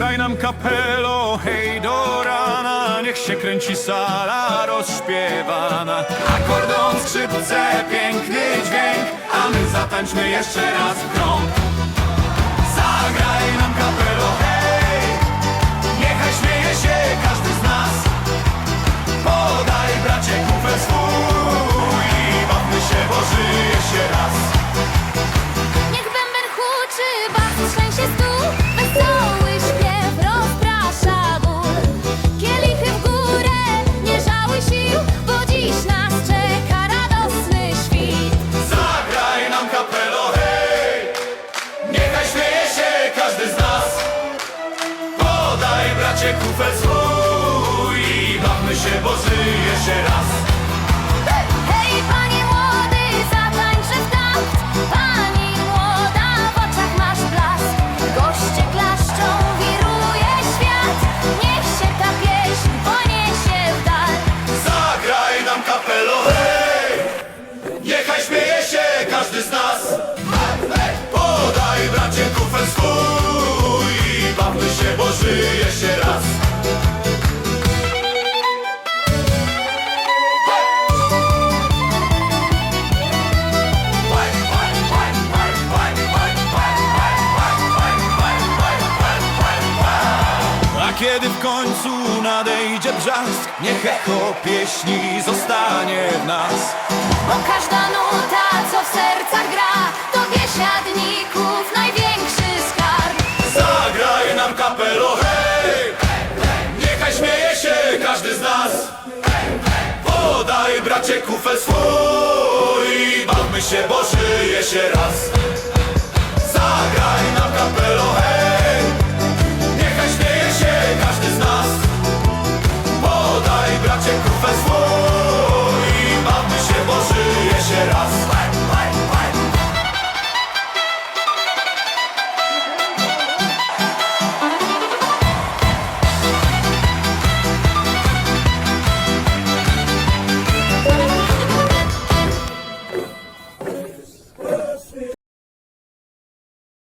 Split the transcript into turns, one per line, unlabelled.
nam kapelo, hej do rana Niech się kręci sala rozśpiewana. Akordeon, skrzypce, piękny dźwięk A my zatańczmy jeszcze raz w
dziś nas czeka radosny
Zagraj nam kapelo, hej! Niechaj śmieje się każdy z nas. Podaj bracie kufel swój I bawmy się, bo żyje się raz z nas. Podaj bracie kufel swój I bawmy się, bo żyje się raz. A kiedy w końcu nadejdzie brzask Niech echo pieśni zostanie w nas.
Bo każda nuta,
Zagraj nam kapelo, hej! Niechaj śmieje się każdy z nas. Podaj bracie kufel swój. Bawmy się, bo żyje się raz. Zagraj nam